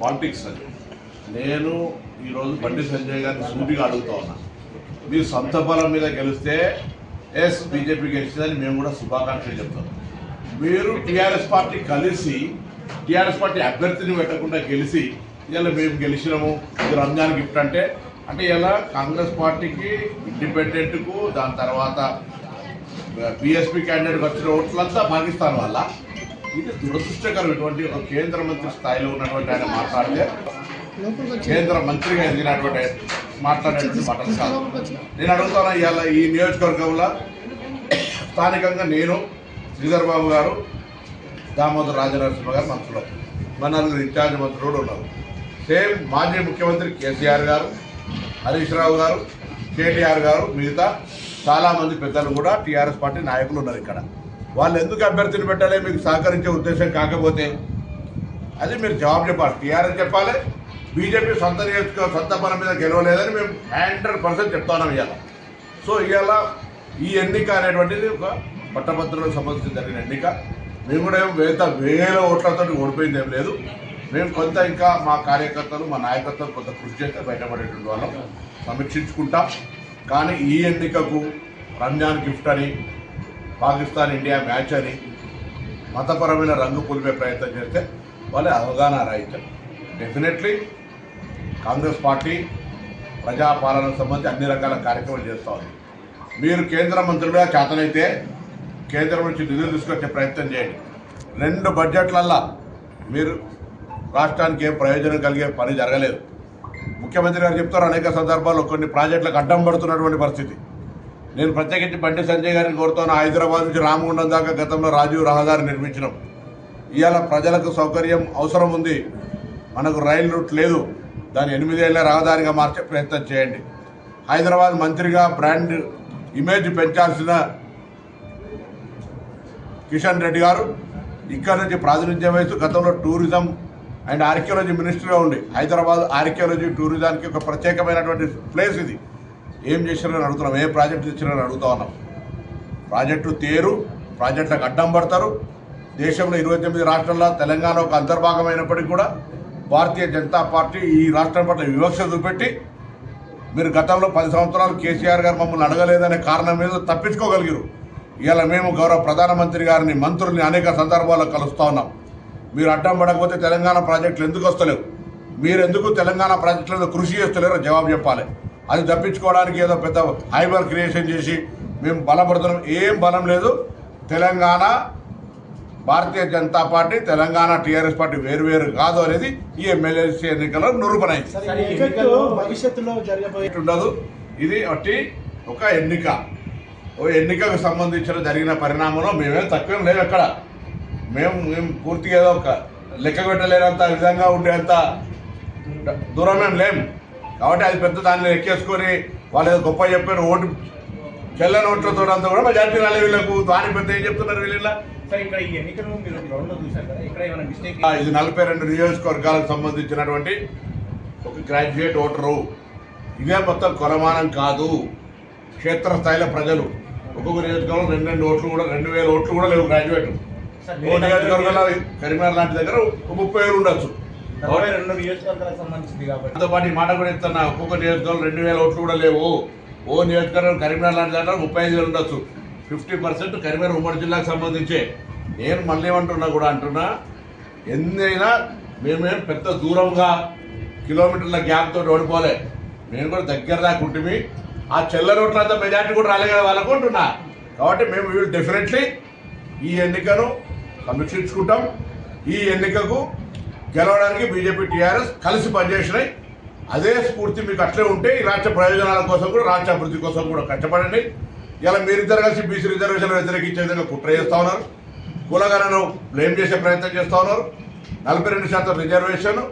Politics అని నేను ఈరోజు బండి సంజయ్ గారిని సూటిగా అడుగుతా ఉన్నా. మీరు సొంత బలం మీద గెలిస్తే ఎస్ బీజేపీ గెలిచిందని మేము కూడా శుభాకాంక్షలు చెప్తాం. మీరు టీఆర్ఎస్ పార్టీ కలిసి టీఆర్ఎస్ పార్టీ అభ్యర్థిని పెట్టకుండా గెలిచి ఇలా మేము గెలిచినాము ఇది రంజాన్ గిఫ్ట్ అంటే అంటే ఇలా కాంగ్రెస్ పార్టీకి ఇండిపెండెంట్కు దాని తర్వాత బీఎస్పీ క్యాండిడేట్కి వచ్చిన ఓట్లంతా పాకిస్తాన్ వల్ల ఇది దురదృష్టకరం. ఇటువంటి ఒక కేంద్ర మంత్రి స్థాయిలో ఉన్నటువంటి ఆయన మాట్లాడితే కేంద్ర మంత్రిగా ఎదిగినటువంటి మాట్లాడేటువంటి మాటలు కాదు. నేను అడుగుతాను ఇవాళ ఈ నియోజకవర్గంలో స్థానికంగా నేను శ్రీధర్ బాబు గారు దామోదర్ రాజనరసింహ గారు మంత్రులు. మన నలుగురు ఇన్ఛార్జ్ మంత్రులు కూడా ఉన్నారు. సేమ్ మాజీ ముఖ్యమంత్రి కేసీఆర్ గారు హరీష్ రావు గారు కేటీఆర్ గారు మిగతా చాలామంది పెద్దలు కూడా టీఆర్ఎస్ పార్టీ నాయకులు ఉన్నారు ఇక్కడ. వాళ్ళు ఎందుకు అభ్యర్థిని పెట్టాలి? మీకు సహకరించే ఉద్దేశం కాకపోతే. అది మీరు జవాబు చెప్పాలి. టీఆర్ఎస్ చెప్పాలి. బీజేపీ సొంత నియోజక సొంత పని మీద గెలవలేదని మేము హండ్రెడ్ పర్సెంట్ చెప్తున్నాం ఇవాళ. సో ఇవాళ ఈ ఎన్నిక అనేటువంటిది ఒక పట్టభద్రులకు సంబంధించి జరిగిన ఎన్నిక. మేము కూడా ఏం వేత వేల ఓట్లతో ఓడిపోయింది ఏం లేదు. మేము కొంత ఇంకా మా కార్యకర్తలు మా నాయకత్వం కొంత కృషి చేస్తే బయటపడేటువంటి వాళ్ళం. సమీక్షించుకుంటాం. కానీ ఈ ఎన్నికకు రంజాన్ గిఫ్ట్ అని పాకిస్తాన్ ఇండియా మ్యాచ్ అని మతపరమైన రంగు పులిపే ప్రయత్నం చేస్తే వాళ్ళ అవగాహన రాహిత్యం డెఫినెట్లీ కాంగ్రెస్ పార్టీ ప్రజాపాలనకు సంబంధించి అన్ని రకాల కార్యక్రమాలు చేస్తూ ఉంది. మీరు కేంద్ర మంత్రులుగా చేతనైతే కేంద్రం నుంచి నిధులు తీసుకొచ్చే ప్రయత్నం చేయండి. రెండు బడ్జెట్లల్లా మీరు రాష్ట్రానికి ఏం ప్రయోజనం కలిగే పని జరగలేదు. ముఖ్యమంత్రి గారు చెప్తారు అనేక సందర్భాల్లో కొన్ని ప్రాజెక్టులకు అడ్డం పడుతున్నటువంటి పరిస్థితి. నేను ప్రత్యేకించి బండి సంజయ్ గారిని కోరుతాను. హైదరాబాద్ నుంచి రామగుండం దాకా గతంలో రాజీవ్ రహదారి నిర్మించినాం. ఇవాళ ప్రజలకు సౌకర్యం అవసరం ఉంది. మనకు రైలు రూట్ లేదు. దాన్ని ఎనిమిదేళ్ళ రహదారిగా మార్చే ప్రయత్నం చేయండి. హైదరాబాద్ మంత్రిగా బ్రాండ్ ఇమేజ్ పెంచాల్సిన కిషన్ రెడ్డి గారు ఇక్కడ నుంచి ప్రాతినిధ్యం వహిస్తూ గతంలో టూరిజం అండ్ ఆర్కియాలజీ మినిస్టర్గా ఉండి హైదరాబాద్ ఆర్కియాలజీ టూరిజానికి ఒక ప్రత్యేకమైనటువంటి ప్లేస్ ఇది. ఏం చేశారని అడుగుతున్నాం ఏ ప్రాజెక్టు తెచ్చారని అడుగుతా ఉన్నాం. ప్రాజెక్టు తేరు ప్రాజెక్టులకు అడ్డం పడతారు. దేశంలో ఇరవై తొమ్మిది రాష్ట్రాల్లో తెలంగాణ ఒక అంతర్భాగమైనప్పటికీ కూడా భారతీయ జనతా పార్టీ ఈ రాష్ట్రం పట్ల వివక్ష చూపెట్టి మీరు గతంలో పది సంవత్సరాలు కేసీఆర్ గారు మమ్మల్ని అడగలేదనే కారణం మీద తప్పించుకోగలిగారు. ఇవాళ మేము గౌరవ ప్రధానమంత్రి గారిని మంత్రుల్ని అనేక సందర్భాల్లో కలుస్తూ ఉన్నాం. మీరు అడ్డం పడకపోతే తెలంగాణ ప్రాజెక్టులు ఎందుకు వస్తలేవు? మీరు ఎందుకు తెలంగాణ ప్రాజెక్టులలో కృషి చేస్తలేరో జవాబు చెప్పాలి. అది తప్పించుకోవడానికి ఏదో పెద్ద హైబర్ క్రియేషన్ చేసి మేము బలపడుతున్నాం. ఏం బలం లేదు. Telangana Bharatiya Janata party Telangana TRS party వేరు వేరు కాదు అనేది ఈ ఎమ్మెల్యేసీ ఎన్నికల్లో జరగబోయే ఉండదు. ఇది ఒకటి ఒక ఎన్నిక. ఓ ఎన్నికకు సంబంధించిన జరిగిన పరిణామంలో మేమేం తక్కువేం లేవు ఎక్కడ మేము మేము పూర్తిగా ఏదో ఒక లెక్క పెట్టలేనంత విధంగా ఉండేంత దూరమేం లేము కాబట్టి అది పెద్ద దాన్ని ఎక్కేసుకొని వాళ్ళు ఏదో గొప్ప చెప్పారు ఓటు చెల్లని ఓట్లతో అంతా కూడా మెజార్టీ రాలే వీళ్ళకు దాని పెద్ద ఏం చెప్తున్నారు వీళ్ళ ఇది నలభై రెండు నియోజకవర్గాలకు సంబంధించినటువంటి ఒక గ్రాడ్యుయేట్ ఓటరు. ఇదే మొత్తం కొలమానం కాదు. క్షేత్రస్థాయిలో ప్రజలు. ఒక్కొక్క నియోజకవర్గంలో రెండు రెండు ఓట్లు కూడా రెండు వేల ఓట్లు కూడా లేవు గ్రాడ్యుయేట్ ఓ నియోజకవర్గంలో కరీంనగర్ లాంటి దగ్గర ఒక ముప్పై వేలు ఉండొచ్చు. రెండు నియోజకవర్గాలకు సంబంధించింది కాబట్టి. దాంతో పాటు మాట కూడా ఇస్తున్నా ఒక్కొక్క నియోజకవర్గం రెండు వేల ఓట్లు కూడా లేవు. ఓ నియోజకవర్గం కరీంనగర్ లాంటి దాంట్లో ముప్పై ఐదు వేలు ఉండొచ్చు. ఫిఫ్టీ పర్సెంట్ కరీంనగర్ ఉమ్మడి జిల్లాకు సంబంధించే. నేను మళ్ళీ ఏమంటున్నా కూడా అంటున్నా ఎన్నైనా మేమేం పెద్ద దూరంగా కిలోమీటర్ల గ్యాప్ తోటి ఓడిపోలే. నేను కూడా దగ్గర దాకా ఉంటుంది ఆ చెల్ల రోడ్లంతా మెజార్టీ కూడా రాలే కదా వాళ్ళకు అంటున్నా. కాబట్టి మేము వీళ్ళు డెఫినెట్లీ ఈ ఎన్నికను సమీక్షించుకుంటాం. ఈ ఎన్నికకు గెలవడానికి బీజేపీ టీఆర్ఎస్ కలిసి పనిచేసినాయి. అదే స్ఫూర్తి మీకు అట్లే ఉంటే ఈ రాష్ట్ర ప్రయోజనాల కోసం కూడా రాష్ట్ర అభివృద్ధి కోసం కూడా కష్టపడండి. ఇలా మీరిద్దరు కలిసి బీసీ రిజర్వేషన్ వ్యతిరేకించే విధంగా కుట్ర చేస్తూ ఉన్నారు. కులగణను బ్లేమ్ చేసే ప్రయత్నం చేస్తూ ఉన్నారు. నలభై రెండు శాతం రిజర్వేషన్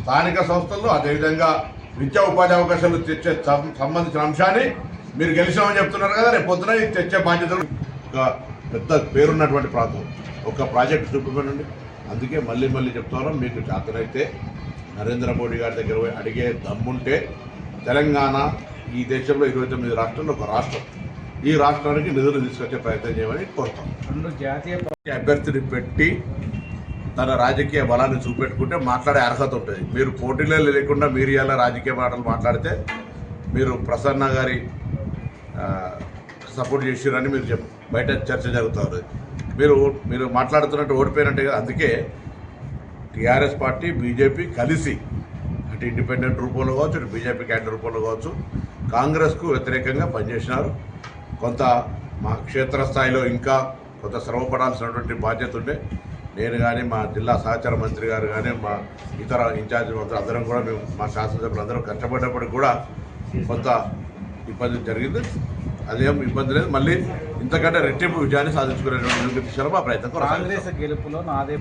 స్థానిక సంస్థల్లో అదేవిధంగా విద్యా ఉపాధి అవకాశాలు తెచ్చే సంబంధించిన అంశాన్ని మీరు గెలిచామని చెప్తున్నారు కదా రేపు పొద్దున తెచ్చే బాధ్యతలు. ఒక పెద్ద పేరున్నటువంటి ప్రాంతం. ఒక ప్రాజెక్ట్ చూపించండి. అందుకే మళ్ళీ మళ్ళీ చెప్తున్నాం మీకు చేతనైతే నరేంద్ర మోడీ గారి దగ్గర పోయి అడిగే దమ్ముంటే తెలంగాణ ఈ దేశంలో ఇరవై తొమ్మిది రాష్ట్రాల్లో ఒక రాష్ట్రం. ఈ రాష్ట్రానికి నిధులు తీసుకొచ్చే ప్రయత్నం చేయమని కోరుతాం. రెండు జాతీయ అభ్యర్థిని పెట్టి తన రాజకీయ బలాన్ని చూపెట్టుకుంటే మాట్లాడే అర్హత ఉంటుంది. మీరు పోటీలో లేకుండా మీరు ఇలా రాజకీయ మాటలు మాట్లాడితే మీరు ప్రసన్న గారి సపోర్ట్ చేసిరని మీరు చెప్ బయట చర్చ జరుగుతుంది మీరు మీరు మాట్లాడుతున్నట్టు ఓడిపోయినట్టే కదా అందుకే టీఆర్ఎస్ పార్టీ బీజేపీ కలిసి అటు ఇండిపెండెంట్ రూపంలో కావచ్చు అటు బీజేపీ క్యాండిడేట్ రూపంలో కావచ్చు కాంగ్రెస్కు వ్యతిరేకంగా పనిచేసినారు. కొంత మా క్షేత్రస్థాయిలో ఇంకా కొంత శ్రమపడాల్సినటువంటి బాధ్యత ఉండే. నేను కానీ మా జిల్లా సహచార మంత్రి గారు కానీ మా ఇతర ఇన్ఛార్జ్ మంత్రులు అందరం కూడా మేము మా శాసనసభ్యులు అందరం కష్టపడ్డప్పటికి కూడా కొంత ఇబ్బంది జరిగింది. అదేం ఇబ్బంది లేదు మళ్ళీ ఇంతకంటే రెట్టింపు విజయాన్ని సాధించుకునేటువంటి దిశలో మా ప్రయత్నం. కాంగ్రెస్ గెలుపులో నాదే